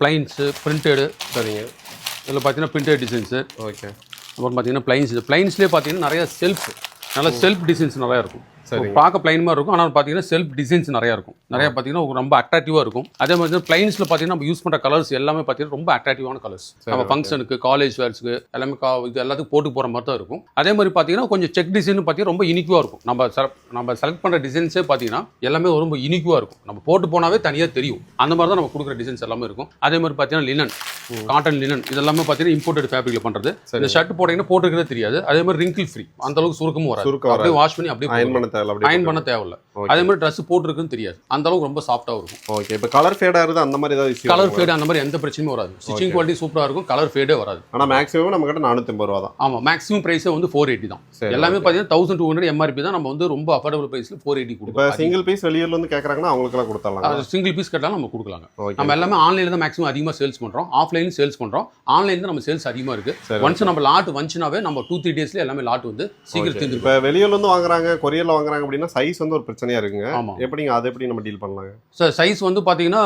பிளைன்ஸு பிரிண்டடு சரிங்க. இதில் பார்த்தீங்கன்னா பிரிண்டட் டிசைன்ஸு ஓகே அப்புறம் பார்த்தீங்கன்னா பிளைன்ஸ் பிளைன்ஸ்லேயே பார்த்தீங்கன்னா நிறைய செல்ஃப் நல்ல செல்ஃப் டிசைன்ஸ் நிறையா இருக்கும். சரிங்க. பார்க்க பிளைன் மாதிரி இருக்கும். ஆனால் பார்த்தீங்கன்னா செல்ஃப் டிசைன்ஸ் நிறையா இருக்கும். நிறைய பார்த்தீங்கன்னா ரொம்ப அட்ராக்டிவாக இருக்கும். அதே மாதிரி பிளைன்ஸில் பார்த்தீங்கன்னா நம்ம யூஸ் பண்ணுற கலர்ஸ் எல்லாமே பார்த்தீங்கன்னா ரொம்ப அட்ராக்டிவான கலர்ஸ் நம்ம. ஃபங்க்ஷனுக்கு காலேஜ் வேர்ஸ்க்கு எல்லாமே கா இது எல்லாத்துக்கும் போட்டு போகிற மாதிரி தான் இருக்கும். அதே மாதிரி பார்த்தீங்கன்னா கொஞ்சம் செக் டிசைன் பார்த்தீங்கன்னா ரொம்ப இனிக்குவாக இருக்கும். நம்ம நம்ம செலக்ட் பண்ணுற டிசைன்ஸே பார்த்தீங்கன்னா எல்லாமே ரொம்ப இனிக்குவாக இருக்கும். நம்ம போட்டு போனாவே தனியாக தெரியும். அந்த மாதிரி தான் நம்ம கொடுக்குற டிசைன்ஸ் எல்லாமே இருக்கும். அதே மாதிரி பார்த்தீங்கன்னா லினன் காட்டன் லினன் இதெல்லாமே பார்த்தீங்கன்னா இம்போர்ட்டட் ஃபேப்ரிக்ல பண்ணுறது இந்த ஷர்ட் போட்டீங்கன்னா போட்டுக்கிறதே தெரியாது. அதே மாதிரி ரிங்கிள் ஃப்ரீ அந்த அளவுக்கு சுருக்கமும் வராது. சுருக்கம் அப்படியே வாஷ் பண்ணி அப்படியே தேவையில்ல அயன் பண்ண தேவையில்ல. அதே மாதிரி ட்ரெஸ் போட்டிருக்குன்னு தெரியாது. அந்த அளவுக்கு ரொம்ப சாஃப்டாக இருக்கும். ஓகே இப்போ கலர் ஃபேட் ஆகுது அந்த மாதிரி ஏதாவது கலர்? ஃபேடு அந்த மாதிரி எந்த பிரச்சனையும் வராது. ஸ்டிச்சிங் குவாலிட்டி சூப்பராக இருக்கும் கலர் ஃபேடே வராது. ஆனா மேக்ஸிமம் நம்ம கிட்ட நானூத்தி ஐம்பது ரூபா தான். ஆமா மேக்ஸிமம் பிரைஸே வந்து ஃபோர் எயிட்டி தான். எல்லாமே பார்த்தீங்கன்னா தௌசண்ட் டூ ஹண்ட்ரட் எம்ஆர்பி தான் நம்ம வந்து ரொம்ப அஃபோர்டபுள் பிரைஸ்ல ஃபோர் எயிட்டி கொடுப்போம் சிங்கிள் பீஸ் வெளியூர்ல இருந்து கேக்குறாங்கன்னா அவங்களுக்குலாம் கொடுத்துடலாம் சிங்கிள் பீஸ் கட்டாலும் நம்ம கொடுக்கலாங்க. ஓகே. நம்ம எல்லாமே ஆன்லைனில் தான் மேக்ஸிமம் அதிகமாக சேல்ஸ் பண்ணுறோம் ஆஃப்லைனும் சேல்ஸ் பண்ணுறோம் ஆன்லைன் தான் நம்ம சேல்ஸ் அதிகமாக இருக்கு. ஒன்ஸ் நம்ம லாட் வந்துச்சுனாவே நம்ம டூ த்ரீ டேஸ்ல எல்லாமே லாட் வந்து சீக்கிரம் இப்போ வெளியூர்ல இருந்து வாங்குறாங்க கொரியர்ல வாங்குறாங்க அப்படின்னா சைஸ் வந்து ஒரு பிரச்சனையா இருக்குங்க. ஆமா. எப்படிங்க அதை எப்படி நம்ம டீல் பண்ணலாங்க? சார் சைஸ் வந்து பார்த்தீங்கன்னா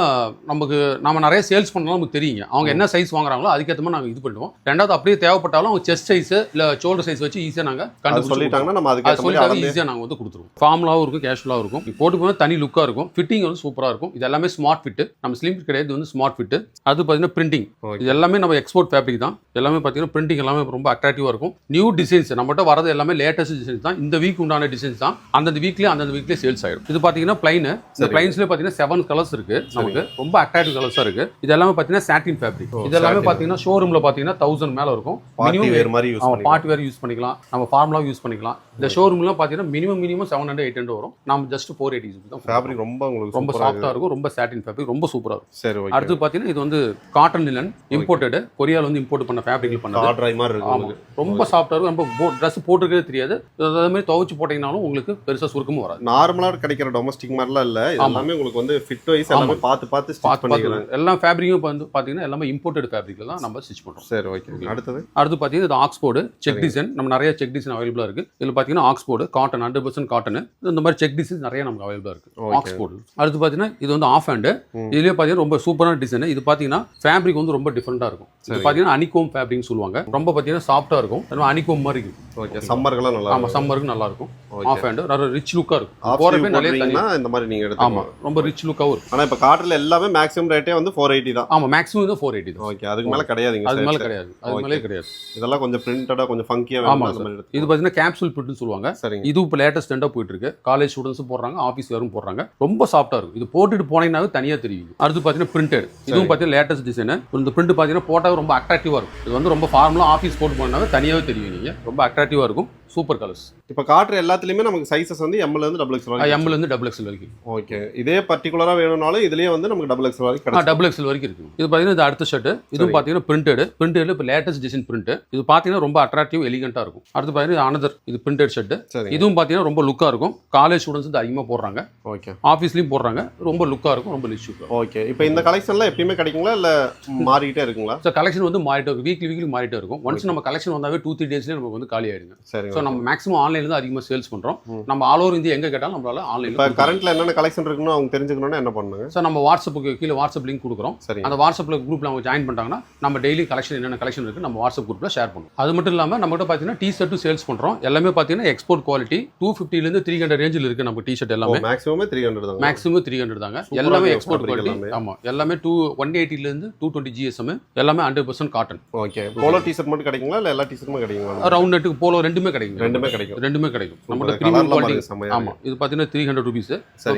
நமக்கு நம்ம நிறைய சேல்ஸ் பண்ணலாம் நமக்கு தெரியுங்க. அவங்க என்ன சைஸ் வாங்குறாங்களோ அதுக்கேற்ற மாதிரி நாங்கள் இது பண்ணுவோம். ரெண்டாவது அப்படியே தேவைப்பட்டாலும் அவங்க செஸ்ட் சைஸ் இல்லை ஷோல்டர் சைஸ் வச்சு ஈஸியாக நாங்கள் கண்டுபிடிச்சி சொல்லிட்டாங்கன்னா நம்ம அது அதுக்கு சொல்லிட்டாங்க ஈஸியாக நாங்கள் வந்து கொடுத்துருவோம். ஃபார்மலாகவும் இருக்கும் கேஷுவலாகவும் இருக்கும். போட்டு போனால் தனி லுக்காக இருக்கும். ஃபிட்டிங் வந்து சூப்பராக இருக்கும். இது எல்லாமே ஸ்மார்ட் ஃபிட்டு நம்ம ஸ்லிம் கிடையாது வந்து ஸ்மார்ட் ஃபிட்டு அது பார்த்தீங்கன்னா பிரிண்டிங். இது எல்லாமே நம்ம எக்ஸ்போர்ட் ஃபேப்ரிக் தான். எல்லாமே பார்த்தீங்கன்னா பிரிண்டிங் எல்லாமே ரொம்ப அட்ராக்டிவாக இருக்கும். நியூ டிசைன்ஸ் நம்மகிட்ட வரது எல்லாமே லேட்டஸ்ட் டிசைன்ஸ் தான். இந்த வீக் உண்டான டிசைன்ஸ் தான். அந்தந்த வீக்லேயே அந்தந்த வீக்லேயே சேல்ஸ் ஆயிடும் இது பார்த்தீங்கன்னா பிளைன் இந்த. பிளைன்ஸ்லேயே பார்த்தீங்கன்னா செவன் கலர்ஸ் இருக்கு. நமக்கு ரொம்ப அட்ராக்டிவ் கலர்ஸாக இருக்கு. இது எல்லாமே பார்த்தீங்கன்னா சாட்டின் ஃபேப்ரிக் இது எல்லாமே. பார்த்தீங்கன்னா ஷோரூமில் பார்த்தீங்கன்னா தௌசண்ட் மேலே இருக்கும். பார்ட்டி வேர் மாதிரி பார்ட்டி வேறு யூஸ் பண்ணிக்கலாம். நம்ம ஃபார்முலாவும் யூஸ் பண்ணிக்கலாம். இந்த ஷோரூம்லாம் பார்த்தீங்கன்னா minimum minimum seven hundred eight hundred வரும். நம்ம ஜஸ்ட் ஃபோர் எயிட்டி தான் ஃபேப்ரிக் ரொம்ப உங்களுக்கு ரொம்ப சாஃப்டாக இருக்கும் ரொம்ப சாட்டின் ஃபேப்ரிக் ரொம்ப சூப்பராக இருக்கும். சரி ஓகே அடுத்து பார்த்தீங்கன்னா இது வந்து காட்டன் லினன் இம்போர்ட்டடு கொரியால வந்து இம்போர்ட் பண்ண ஃபேப்ரிக்ல பண்ணது. ஆர்டர் மாதிரி இருக்கு ஆமா. உங்களுக்கு. ரொம்ப சாஃப்டாக இருக்கும். நம்ம ட்ரெஸ் போட்டுருக்கவே தெரியாது. அதே மாதிரி துவைச்சு போட்டீங்கனாலும் உங்களுக்கு பெருசா சுருக்கமும் வராது. நார்மலா கிடைக்கிற டொமஸ்டிக் மாதிரிலாம் இல்ல. எல்லாமே உங்களுக்கு வந்து ஃபிட் வைஸ் எல்லாமே பார்த்து பார்த்து பார்த்து பார்த்து எல்லா ஃபேப்ரிக்கும் வந்து பார்த்தீங்கன்னா எல்லாமே இம்போர்ட்டட் ஃபேப்ரிக்ல தான் நம்ம ஸ்டிச் பண்ணுறோம் சரி ஓகே அடுத்தது? அடுத்து பார்த்தீங்கன்னா இது ஆக்ஸ்போர்டு செக் டிசைன் நம்ம நிறைய செக் டிசைன் அவைலபிளாக இருக்கு. இதில் பார்த்தீங்கன்னா Oxford cotton hundred percent cotton இந்த மாதிரி செக் டிசைன் நிறைய நமக்கு அவைலபிளாக இருக்கு. Okay Oxford. அடுத்து பார்த்தீங்கன்னா இது வந்து ஆஃப் ஹேண்டு. இதுலேயே பார்த்தீங்கன்னா ரொம்ப சூப்பரான டிசைன் இது பார்த்தீங்கன்னா ஃபேப்ரிக் வந்து ரொம்ப டிஃப்ரெண்டாக இருக்கும். இது. பார்த்தீங்கன்னா அனிகோம் ஃபேப்ரிக்னு சொல்லுவாங்க. ரொம்ப பார்த்தீங்கன்னா சாஃப்டாக இருக்கும். அனிகோம் மாதிரி இருக்கும். ஓகே சம்மருக்குலாம் நல்லா ஆமாம் சம்மருக்கு நல்லா இருக்கும். ஆஃப் ஹேண்டு நிறைய ரிச் லுக்காக இருக்கும். போகிறப்ப நிறைய இந்த மாதிரி நீங்க ஆமாம் எடுத்துக்கலாம் ரொம்ப ரிச் லுக்காகவும் இருக்கும். ஆனா இப்ப காட்டுல எல்லாமே மேக்ஸிமம் ரேட்டே வந்து ஃபோர் எயிட்டி தான். ஆமாம் மேக்ஸிமம் வந்து ஃபோர் எயிட்டி தான். ஓகே அதுக்கு மேல கிடையாதுங்க அது. மேலே கிடையாது. அது. மேலே கிடையாது. இதெல்லாம் கொஞ்சம் பிரிண்டடா கொஞ்சம் ஃபங்கியா ஆமா வேணும் அந்த sir. மாதிரி இது எடுத்து பார்த்தீங்கன்னா கேப்சூல் சொல்லுவாங்க. சரிங்க. இது இப்போ லேட்டஸ்ட் ட்ரெண்டாக போயிட்டு இருக்கு காலேஜ் ஸ்டூடெண்ட்ஸும் போடுறாங்க ஆஃபீஸ் யாரும் போடுறாங்க. ரொம்ப சாஃப்டாக இருக்கும் இது போட்டுட்டு போனீங்கன்னாவே தனியாக தெரியும் அடுத்து பார்த்தீங்கன்னா பிரிண்டட் இதுவும் பார்த்தீங்கன்னா லேட்டஸ்ட் டிசைன் இந்த பிரிண்ட் பார்த்தீங்கன்னா போட்டால் ரொம்ப அட்ராக்டிவாக இருக்கும். இது வந்து ரொம்ப ஃபார்மலாக ஆஃபீஸ் போட்டு போனாவே தனியாகவே தெரியும் நீங்கள் ரொம்ப அட்ராக்டிவாக இருக்கும். சூப்பர் கலர்ஸ் இப்ப காட்டுற எல்லாத்துலயுமே நமக்கு சைஸஸ் வந்து எம்ல இருந்து டபுள் எக்ஸ் வரைக்கும் எம்லேருந்து டபுள் எக்ஸல் வரைக்கும். ஓகே இதே பர்டிகுலரா வேணும்னாலும் இதுலயே வந்து நமக்கு டபுள் எக்ஸ் வரைக்கும் ஆ கிடைக்கும் டபுள் எக்ஸல் வரைக்கும் இருக்கு. இது பார்த்தீங்கன்னா இது அடுத்த ஷர்ட் சரி. பார்த்தீங்கன்னா பிரிண்டட் பிரிண்டட் இப்போ லேட்டஸ்ட் டிசைன் பிரிண்ட் இது பார்த்தீங்கன்னா ரொம்ப அட்ராக்டிவ் எலிகண்டாக இருக்கும். அடுத்து பார்த்தீங்கன்னா அனதர் இது பிரிண்டட் ஷர்ட் சரி. இதுவும் பார்த்தீங்கன்னா ரொம்ப லுக்காக இருக்கும். காலேஜ் ஸ்டூடெண்ட்ஸ் வந்து அதிகமாக போடுறாங்க. ஓகே ஆஃபீஸ்லேயும் போடுறாங்க. ரொம்ப லுக்காக இருக்கும். ரொம்ப லிச் ஓகே இப்போ இந்த கலெக்ஷன்ல எப்பயுமே கிடைக்குங்களா? இல்ல மாறிக்கிட்டே இருக்குங்களா? ஸோ கலெக்ஷன் வந்து மாறிட்டே இருக்கும் வீக்லி வீக்லி மாறிட்டே இருக்கும். ஒன்ஸ் நம்ம கலெக்ஷன் வந்தாவே டூ த்ரீ டேஸ்லேயே நமக்கு வந்து காலி ஆயிடுங்க. சரி நம்ம மேக்ஸிமம் ஆன்லைனில் தான் அதிகமாக சேல்ஸ் பண்ணுறோம். நம்ம ஆல் ஓவர் இந்தியா எங்கே கேட்டாலும் நம்மளால இப்போ ஆன்லைனில் கரண்ட்ல என்னென்ன கலெக்ஷன் இருக்குன்னு அவங்க தெரிஞ்சுக்கணும்னா என்ன பண்ணுங்க ஸோ நம்ம வாட்ஸ்அப்புக்கு கீழே வாட்ஸ்அப் லிங்க் கொடுக்குறோம். சரி அந்த வாட்ஸ்அப்பில் குரூப்பில் அவங்க ஜாயின் பண்ணிட்டாங்கன்னா நம்ம டெய்லி கலெக்ஷன் என்னென்ன கலெக்ஷன் இருக்குது நம்ம வாட்ஸ்அப் குரூப்பில் ஷேர் பண்ணுவோம். அது மட்டும் இல்லாமல் நம்மகிட்ட பார்த்தீங்கன்னா டி ஷர்ட்டும் சேல்ஸ் பண்ணுறோம் எல்லாமே பார்த்தீங்கன்னா எக்ஸ்போர்ட் குவாலிட்டி டூ ஃபிஃப்டிலேருந்து த்ரீ ஹண்ட்ரட் ரேஞ்சில் இருக்குது நம்ம டி ஷர்ட் எல்லாமே மேக்ஸிமமே த்ரீ ஹண்ட்ரட் தான் மேக்ஸிமம் த்ரீ ஹண்ட்ரட் தாங்க. எல்லாமே இருக்கு எக்ஸ்போர்ட் குவாலிட்டி. ஆமாம் எல்லாமே. டூ ஒன் எயிட்டிலேருந்து டூ டுவெண்ட்டி ஜிஎஸ்எம் எல்லாமே hundred percent cotton okay polo T shirt மட்டும் கிடைக்குங்களா? இல்ல எல்லா டிஷர்ட்டுமே கிடைக்குங்களா? ரவுண்ட் நெட்டுக்கு போலோ ரெண்டுமே கிடைக்கும். ரெண்டுமே கிடைக்கும். ரெண்டுமே கிடைக்கும். Super. நம்மகிட்ட colourலாம் ப்ரீமியம் குவாலிட்டி பாருங்க, செம்மையா ஆமா. இது பார்த்தீங்கன்னா three hundred rupees.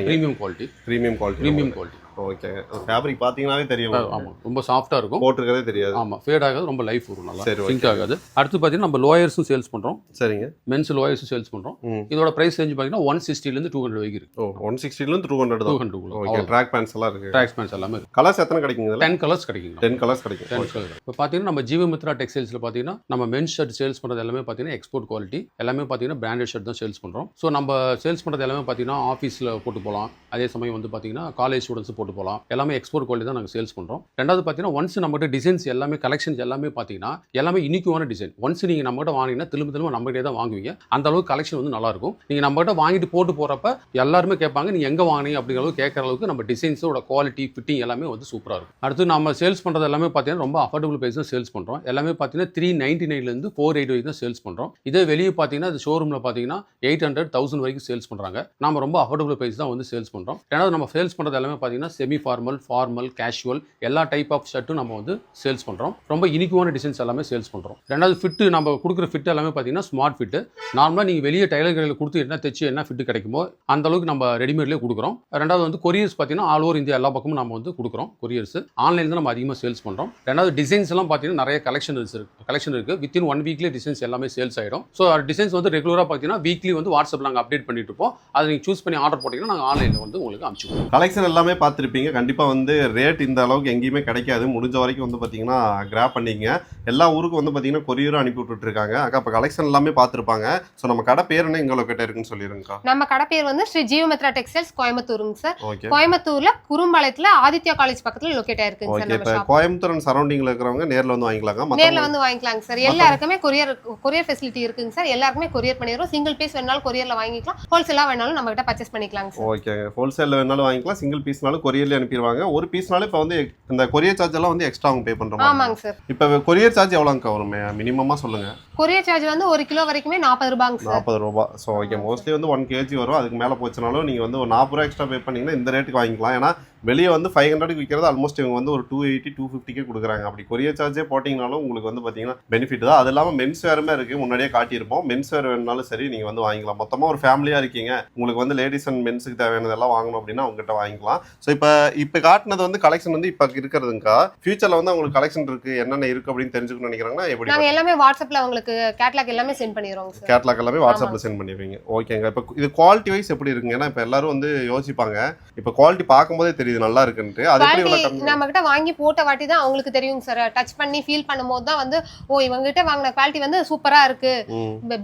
Premium quality premium quality premium quality okay fabric பாத்தீங்கன்னாவே தெரியும். ஆமா ரொம்ப சாஃப்டா இருக்கும். போட்டிருக்கதே தெரியாது. ஆமா ஃபேட் ஆகாது ரொம்ப லைஃப் வரும் நல்லா. சரி, சிங்க் ஆகாது. அடுத்து பார்த்தீங்கன்னா நம்ம லோயர்ஸும் சேல்ஸ் பண்றோம். சரிங்க. மென்ஸ் லோயர்ஸும் சேல்ஸ் பண்றோம். ம். இதோட பிரைஸ் ரேஞ்ச் பார்த்தீங்கன்னா ஒன் சிக்ஸ்டிலேருந்து டூ ஹண்ட்ரட் வரைக்கும் இருக்கு. Oh one சிக்ஸ்டிலேருந்து two hundred two hundred okay track pants எல்லாம் இருக்கு. ட்ராக்ஸ் பேண்ட்ஸ் எல்லாமே இருக்கு. கலர்ஸ் எத்தனை கிடைக்குங்க டென் கலர்ஸ் கிடைக்கும் டென் கலர்ஸ் கிடைக்கும். டென் கலர் இப்போ பார்த்தீங்கன்னா நம்ம ஜீவமித்ரா டெக்ஸ்டைல்ஸில் பார்த்தீங்கன்னா நம்ம மென்ஸ் ஷர்ட் சேல்ஸ் பண்ணுறது எல்லாமே பார்த்தீங்கன்னா எக்ஸ்போர்ட் குவாலிட்டி எல்லாமே பார்த்தீங்கன்னா பிராண்டட் ஷர்ட் தான் சேல்ஸ் பண்ணுறோம் ஸோ நம்ம சேல்ஸ் பண்ணுறது எல்லாமே பார்த்தீங்கன்னா ஆஃபீஸில் போட்டு போகலாம் அதே சமயம் வந்து பார்த்தீங்கன்னா காலேஜ் ஸ்டூடெண்ட்ஸ் போட்டு போகலாம் எல்லாமே எக்ஸ்போர்ட் குவாலிட்டி தான் நாங்கள் சேல்ஸ் பண்ணுறோம் ரெண்டாவது பார்த்தீங்கன்னா ஒன்ஸ் நம்மகிட்ட டிசைன்ஸ் எல்லாமே கலெக்ஷன்ஸ் எல்லாமே பார்த்தீங்கன்னா எல்லாமே இனிக்குவான டிசைன் ஒன்ஸ் நீங்கள் நம்மகிட்ட வாங்கினீங்கன்னா திரும்ப திரும்ப நம்மகிட்டே தான் வாங்குவீங்க. அந்த அளவுக்கு கலெக்ஷன் வந்து நல்லாயிருக்கும் நீங்கள் நம்மகிட்ட வாங்கிட்டு போட்டு போகிறப்ப எல்லாருமே கேட்பாங்க நீங்கள் எங்கே வாங்கினீங்க? அப்படிங்கிற அளவுக்கு கேட்குற அளவுக்கு நம்ம டிசைன்ஸோட குவாலிட்டி ஃபிட்டிங் எல்லாமே வந்து சூப்பராக இருக்கும். அடுத்து நம்ம சேல்ஸ் பண்ணுறது எல்லாமே பார்த்தீங்கன்னா ரொம்ப அஃபோர்டபுள் ப்ரைஸ் தான் சேல்ஸ் பண்ணுறோம் எல்லாமே பார்த்தீங்கன்னா த்ரீ நைன்டி நைன்லேருந்து ஃபோர் எயிட் வரைக்கும் தான் சேல்ஸ் பண்ணுறோம் இதே வெளியே பார்த்தீங்கன்னா அது ஷோரூமில் பார்த்தீங்கன்னா எயிட் ஹண்ட்ரட் தௌசண்ட் வரைக்கும் சேல்ஸ் பண்ணுறாங்க நம்ம ரொம்ப அஃபோர்டபுள் ப்ரைஸ் தான் வந்து சேல்ஸ் பண்ணுறோம் பண்ணுறோம் ரெண்டாவது நம்ம சேல்ஸ் பண்ணுறது எல்லாமே பார்த்தீங்கன்னா செமி ஃபார்மல் ஃபார்மல் கேஷுவல் எல்லா டைப் ஆஃப் ஷர்ட்டும் நம்ம வந்து சேல்ஸ் பண்ணுறோம் ரொம்ப இனிக்குவான டிசைன்ஸ் எல்லாமே சேல்ஸ் பண்ணுறோம் ரெண்டாவது ஃபிட்டு நம்ம கொடுக்குற ஃபிட் எல்லாமே பார்த்தீங்கன்னா ஸ்மார்ட் ஃபிட்டு நார்மலாக நீங்கள் வெளியே டைலர் கடையில் கொடுத்து என்ன தைச்சு என்ன ஃபிட்டு கிடைக்குமோ அந்த அளவுக்கு நம்ம ரெடிமேட்லேயே கொடுக்குறோம். ரெண்டாவது வந்து கொரியர்ஸ் பார்த்தீங்கன்னா ஆல் ஓவர் இந்தியா எல்லா பக்கமும் நம்ம வந்து கொடுக்குறோம் கொரியர்ஸ் ஆன்லைனில் நம்ம அதிகமாக சேல்ஸ் பண்ணுறோம் ரெண்டாவது டிசைன்ஸ் எல்லாம் பார்த்தீங்கன்னா நிறைய கலெக்ஷன் இருக்குது கலெக்ஷன் இருக்குது வித்தின் ஒன் வீக்லேயே டிசைன்ஸ் எல்லாமே சேல்ஸ் ஆகிடும் ஸோ டிசைன்ஸ் வந்து ரெகுலராக பார்த்தீங்கன்னா வீக்லி வந்து வாட்ஸ்அப் நாங்கள் அப்டேட் பண்ணிட்டு இருப்போம். அதை நீங்கள் சூஸ் பண்ணி ஆர்டர் போட்டிங்கன்னா நாங்கள் ஆன்லைனில் வந்து உங்களுக்கு அனுப்பிச்சுடுவோம் கலெக்ஷன் எல்லாமே பார்த்துருப்பீங்க. கண்டிப்பாக வந்து ரேட் இந்த அளவுக்கு எங்கேயுமே கிடைக்காது. முடிஞ்ச வரைக்கும் வந்து பார்த்தீங்கன்னா கிராப் பண்ணிங்க எல்லா ஊருக்கும் வந்து பார்த்தீங்கன்னா கொரியரும் அனுப்பி விட்டுருக்காங்க அக்கா இப்போ கலெக்ஷன் எல்லாமே பார்த்துருப்பாங்க. ஸோ நம்ம கடை பேர் என்ன? எங்கே லொக்கேட் இருக்குன்னு சொல்லிடுங்கக்கா. நம்ம கடை பேர் வந்து ஸ்ரீ ஜீவமித்ரா டெக்ஸ்டைல்ஸ் கோயம்புத்தூருங்க சார். கோயம்புத்தூர்ல குறும்பாளையத்துல ஆதித்யா காலேஜ் பக்கத்துல லொகேட் ஆயிருக்குங்க சார் இப்போ ஷாப் கோயம்புத்தூர் சரௌண்டிங்கில் இருக்கிறவங்க நேரில் வந்து வாங்கிக்கலாங்க. நேர்ல வந்து வாங்கிக்கலாங்க சார். எல்லாருக்குமே கொரியர் கொரியர் ஃபெசிலிட்டி இருக்குங்க சார். எல்லாருக்குமே கொரியர் பண்ணிடுறோம். சிங்கிள் பீஸ் வேணாலும் கொரியர்ல வாங்கிக்கலாம். ஹோல்சேலா வேணாலும் நம்ம கிட்ட பர்ச்சேஸ் பண்ணிக்கலாங்க சார். ஓகே ஹோல்சேலில் வேணாலும் வாங்கிக்கலாம் சிங்கிள் பீஸ்னாலும் கொரியர்லேயே அனுப்பிடுவாங்க. ஒரு பீஸ்னாலும் இப்போ வந்து இந்த கொரியர் சார்ஜ் எல்லாம் வந்து எக்ஸ்ட்ரா அவங்க பே பண்ணுற ஆமாங்க சார். இப்போ கொரியர் சார்ஜ் எவ்வளோங்க வரும்? மினிமமாக சொல்லுங்கள் கொரியர் சார்ஜ் வந்து ஒரு கிலோ வரைக்குமே நாற்பது ரூபாங்க சார். நாற்பது ரூபா. ஸோ ஓகே மோஸ்ட்லி வந்து ஒன் கேஜி வரும். அதுக்கு மேலே போச்சுனாலும் நீங்கள் வந்து ஒரு நாற்பது ரூபா எக்ஸ்ட்ரா பே பண்ணீங்கன்னா இந்த ரேட்டுக்கு வாங்கிக்கலாம். ஏன்னா வெளியே வந்து ஃபைவ் ஹண்ட்ரடுக்கு விற்கிறது ஆல்மோஸ்ட் இவங்க வந்து ஒரு டூ எயிட்டி டூ ஃபிஃப்டிக்கே கொடுக்குறாங்க. அப்படி கொரியர் சார்ஜே போட்டிங்கனாலும் உங்களுக்கு வந்து பார்த்தீங்கன்னா பெனிஃபிட் தான். அது இல்லாமல் மென்ஸ் வேறுமே இருக்குது முன்னாடியே காட்டியிருப்போம். மென்ஸ் வேர் வேணுனாலும் சரி நீங்கள் வந்து வாங்கிக்கலாம். மொத்தமாக ஒரு ஃபேமிலியாக இருக்கீங்க. உங்களுக்கு வந்து லேடிஸ் அண்ட் மென்ஸுக்கு தேவையானதெல்லாம் வாங்கணும் அப்படின்னா அவங்ககிட்ட வாங்கிக்கலாம். ஸோ இப்போ இப்போ காட்டினது வந்து கலெக்ஷன் வந்து இப்போ இருக்கிறதுங்கக்கா ஃபியூச்சரில் வந்து அவங்களுக்கு கலெக்ஷன் இருக்குது என்னென்ன இருக்குது அப்படின்னு தெரிஞ்சுக்கணும்னு நினைக்கிறாங்கன்னா எப்படி எல்லாமே வாட்ஸ்அப்ல உங்களுக்கு கேட்லாக் எல்லாமே சென்ட் பண்ணிடுறோம் சார் கேட்லாக் எல்லாமே வாட்ஸ்அப்பில் சென்ட் பண்ணிடுவீங்க ஓகேங்க இப்போ இது குவாலிட்டி வைஸ் எப்படி இருக்குங்க ஏன்னா இப்போ எல்லாரும் வந்து யோசிப்பாங்க. இப்போ குவாலிட்டி பார்க்கும்போதே தெரியுது நல்லா இருக்குன்ட்டு அது எப்படி நம்ம கிட்ட வாங்கி போட்ட வாட்டி தான் அவங்களுக்கு தெரியும் சார் டச் பண்ணி ஃபீல் பண்ணும்போது தான் வந்து ஓ இவங்க கிட்ட வாங்கின குவாலிட்டி வந்து சூப்பரா இருக்கு.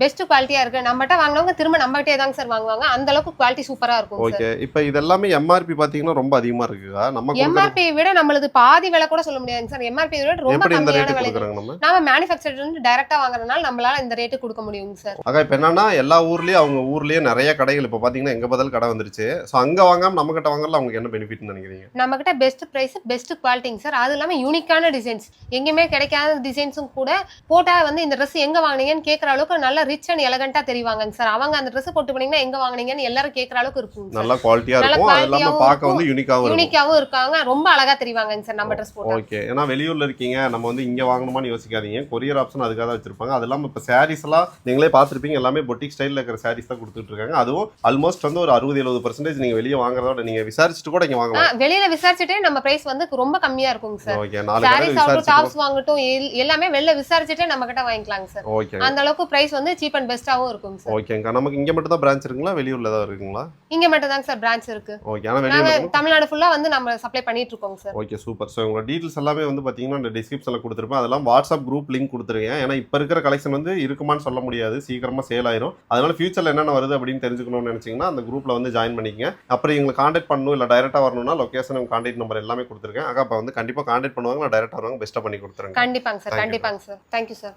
பெஸ்ட் குவாலிட்டியா இருக்கு. நம்மகிட்ட வாங்கினவங்க திரும்ப நம்ம கிட்டே தாங்க சார் வாங்குவாங்க. அந்த அளவுக்கு குவாலிட்டி சூப்பரா இருக்கும் ஓகே இப்போ இது எல்லாமே எம்ஆர்பி பார்த்தீங்கன்னா ரொம்ப அதிகமாக இருக்குதா? நம்ம எம்ஆர்பி விட நம்மளுது பாதி விலை கூட சொல்ல முடியாதுங்க சார் எம்ஆர்பி விட ரொம்ப கம்மியான விலை நம்ம? நாம மேனுஃபேக்சர் இருந்து டைரக்டா வாங்குறதுனால நம்மளால இந்த ரேட்டு கொடுக்க முடியுங்க சார் இப்போ என்னன்னா எல்லா ஊர்லயும் அவங்க ஊர்லயே நிறைய கடைகள். இப்போ பார்த்தீங்கன்னா எங்க பதில் கடை வந்துருச்சு. ஸோ அங்க வாங்காம நம்ம கிட்ட வாங்கல அவங்களுக்கு என்ன பெனிஃபிட்னு நினைக்கிறீங்க? நம்ம கிட்ட பெஸ்ட் பிரைஸ் பெஸ்ட் குவாலிட்டிங்க சார் அது இல்லாம யூனிக்கான டிசைன்ஸ் எங்கேயுமே கிடைக்காத டிசைன்ஸும் கூட போட்டா வந்து இந்த ட்ரெஸ் எங்க வாங்குனீங்கன்னு கேட்கற அளவுக்கு நல்ல ரிச் அண்ட் எலகண்டா தெரிவாங்க சார் அவங்க அந்த ட்ரெஸ் போட்டு போனீங்கன்னா எங்க வாங்குனீங்கன்னு எல்லாரும் கேட்கற அளவுக்கு இருக்கும் நல்லா குவாலிட்டியா இருக்கும். quality-யாவும் பார்க்க வந்து யூனிக்காவும் யூனிக்காவும் இருக்காங்க. ரொம்ப அழகா தெரிவாங்க சார் நம்ம ட்ரெஸ் போட்டா. ஓகே ஏன்னா வெளியூர்ல இருக்கீங்க. நம்ம வந்து இங்க வாங்கணுமான்னு யோசிக்காதீங்க. கொரியர் ஆப்ஷன் அதுக்காக தான் வச்சிருப்பாங்க. அது இல்லாம இப்போ சாரீஸ் எல்லாம் நீங்களே பார்த்திருப்பீங்க. எல்லாமே பொட்டிக் ஸ்டைல்ல இருக்கிற சாரீஸ் தான் கொடுத்துட்டு இருக்காங்க. அதுவும் ஆல்மோஸ்ட் வந்து ஒரு அறுபது எழுபது பர்சன்டேஜ் நீங்க வெளியே வாங்குறதோட நீங்க விசாரிச்சுட்டு கூட இங்க வாங்கலாம் வெளியில விசாரிச்சுட்டே நம்ம பிரைஸ் வந்து ரொம்ப கம்மியா இருக்குங்க சார். ஓகே நாலு கடை சாரீஸ் ஆகட்டும் டாப்ஸ் வாங்கட்டும் எல்- எல்லாமே வெளில விசாரிச்சுட்டே நம்ம கிட்ட வாங்கிக்கலாங்க சார். ஓகே அந்த அளவுக்கு பிரைஸ் வந்து சீப் அண்ட் பெஸ்ட்டாவும் இருக்குங்க சார். ஓகேங்கக்கா நமக்கு இங்க மட்டும் தான் பிரான்ச் இருக்குங்களா? வெளியூர்ல ஏதாவது இருக்குங்களா? இங்க மட்டும் தாங்க சார் பிரான்ச் இருக்கு. ஓகே ஆனா வெளியூர்ல தமிழ்நாடு ஃபுல்லா வந்து நம்ம சப்ளை பண்ணிட்டு இருக்கோங்க சார். ஓகே சூப்பர் ஸோ உங்களோட டீட்டெயில்ஸ் எல்லாமே வந்து பார்த்தீங்கன்னா இந்த டிஸ்கிரிப்ஷனில் கொடுத்துருப்பேன். அதெல்லாம் வாட்ஸ்அப் குரூப் லிங்க் கொடுத்துருக்கேன். ஏன்னா இப்போ இருக்கிற கலெக்ஷன் வந்து இருக்குமான்னு சொல்ல முடியாது. சீக்கிரமாக சேல் ஆயிரும். அதனால ஃபியூச்சரில் என்னென்ன வருது அப்படின்னு தெரிஞ்சுக்கணும்னு நினச்சிங்கன்னா அந்த குரூப்பில் வந்து ஜாயின் பண்ணிக்கங்க. அப்புறம் எங்களை காண்டாக்ட் பண்ணணும் இல்லை டைரெக்டாக வரணும்னா லொக்கேஷன் காண்டாக்ட் நம்பர் எல்லாமே கொடுத்துருக்கேன். அக்கா அப்போ வந்து கண்டிப்பாக காண்டாக்ட் பண்ணுவாங்க. நான் டைரெக்டாக வருவாங்க. பெஸ்ட்டாக பண்ணி கொடுத்துருங்க கண்டிப்பாங்க சார் கண்டிப்பாங்க சார் தேங்க்யூ சார்